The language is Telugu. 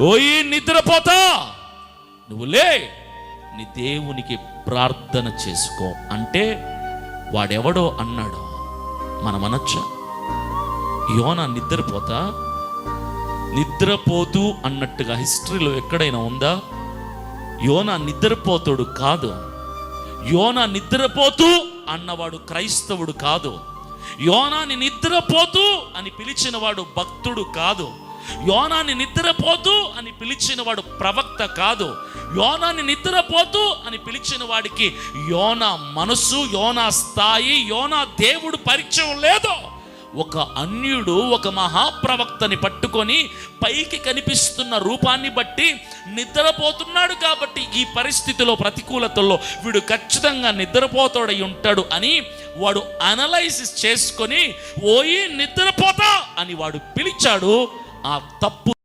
ఓయి నిద్రపోతా. నువ్వు లే నీ దేవునికి ప్రార్థన చేసుకో. అంటే వాడెవడో అన్నాడు. మనం అనొచ్చా యోన నిద్రపోతా. నిద్రపోతూ అన్నట్టుగా హిస్టరీలో ఎక్కడైనా ఉందా? యోన నిద్రపోతాడు కాదు. యోన నిద్రపోతూ అన్నవాడు క్రైస్తవుడు కాదు. యోనాని నిద్రపోతూ అని పిలిచినవాడు భక్తుడు కాదు. యోనాని నిద్రపోతూ పిలిచిన వాడు ప్రవక్త కాదు. యోనాని నిద్రపోతూ అని పిలిచిన వాడికి యోన మనసు యోనా స్థాయి యోనా దేవుడు పరిచయం లేదు. ఒక అన్యుడు ఒక మహాప్రవక్తని పట్టుకొని పైకి కనిపిస్తున్న రూపాన్ని బట్టి నిద్రపోతున్నాడు కాబట్టి ఈ పరిస్థితిలో ప్రతికూలతల్లో వీడు ఖచ్చితంగా నిద్రపోతాడై ఉంటాడు అని వాడు అనలైసిస్ చేసుకొని ఓయి నిద్రపోతా అని వాడు పిలిచాడు. ఆ తప్పు